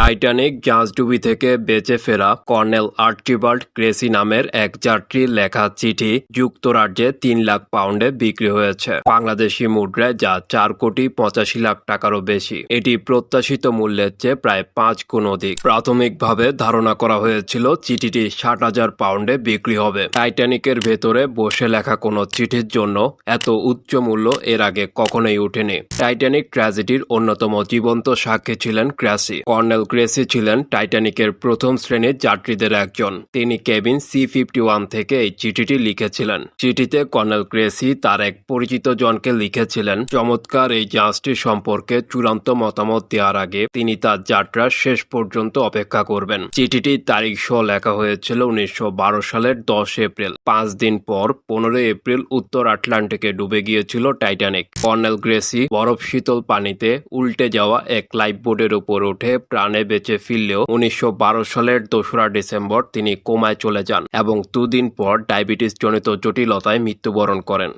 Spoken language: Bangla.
টাইটানিক জাহাজডুবি থেকে বেঁচে ফেরা কর্নেল আর্চিবাল্ড ক্রেসি নামের এক যাত্রীর লেখা চিঠি যুক্তরাজ্যে তিন লাখ পাউন্ডে বিক্রি হয়েছে। বাংলাদেশি মুদ্রায় যা চার কোটি পঁচাশি লাখ টাকারও বেশি। এটি প্রত্যাশিত মূল্যের চেয়ে প্রায় পাঁচ গুণ অধিক। প্রাথমিকভাবে ধারণা করা হয়েছিল, চিঠিটি ষাট হাজার পাউন্ডে বিক্রি হবে। টাইটানিকের ভেতরে বসে লেখা কোনো চিঠির জন্য এত উচ্চ মূল্য এর আগে কখনোই ওঠেনি। টাইটানিক ট্র্যাজেডির অন্যতম জীবন্ত সাক্ষী ছিলেন ক্র্যাসি। কর্নেল ক্রেসি ছিলেন টাইটানিকের প্রথম শ্রেণির যাত্রীদের একজন। তিনি কেবিন সি ফিফটি ওয়ান থেকে এই চিঠিটি লিখেছিলেন। চিঠিতে কর্নেল ক্রেসি তার এক পরিচিত জনকে লিখেছিলেন, চমৎকার এই জাহাজটি সম্পর্কে চূড়ান্ত মতামত দেওয়ার আগে তিনি তার যাত্রার শেষ পর্যন্ত অপেক্ষা করবেন। চিঠিটির তারিখ সহ লেখা হয়েছিল উনিশশো বারো সালের দশ এপ্রিল। পাঁচ দিন পর পনেরোই এপ্রিল উত্তর আটলান্টিকে ডুবে গিয়েছিল টাইটানিক। কর্নেল গ্রেসি বরফ শীতল পানিতে উল্টে যাওয়া এক লাইফ বোর্ডের উপর উঠে প্রাণে বেঁচে ফিরলেও উনিশশো বারো সালের দোসরা ডিসেম্বর তিনি কোমায় চলে যান এবং দুদিন পর ডায়াবেটিস জনিত জটিলতায় মৃত্যুবরণ করেন।